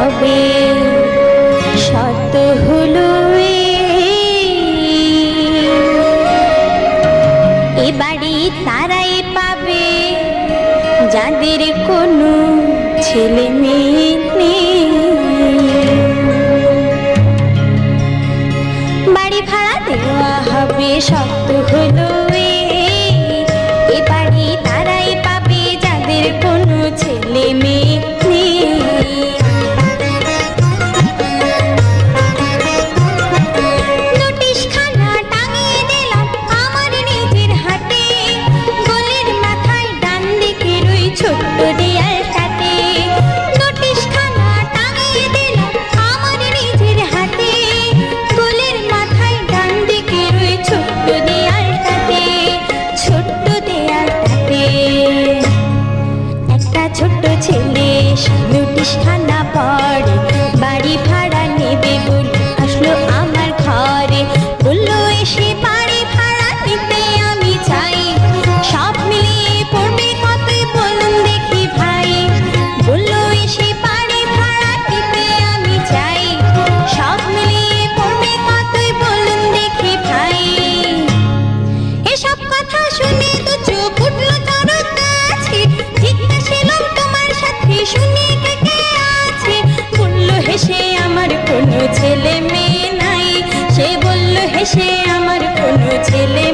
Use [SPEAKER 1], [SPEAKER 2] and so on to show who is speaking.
[SPEAKER 1] হবে সত হলো এবারে তারাই পাবে, যাদের কোনো ছেলে মেয়ে বাড়ি ভাড়া দেওয়া হবে শক্ত হলো নিষ্ঠা না পা সে আমার কোনো ছেলে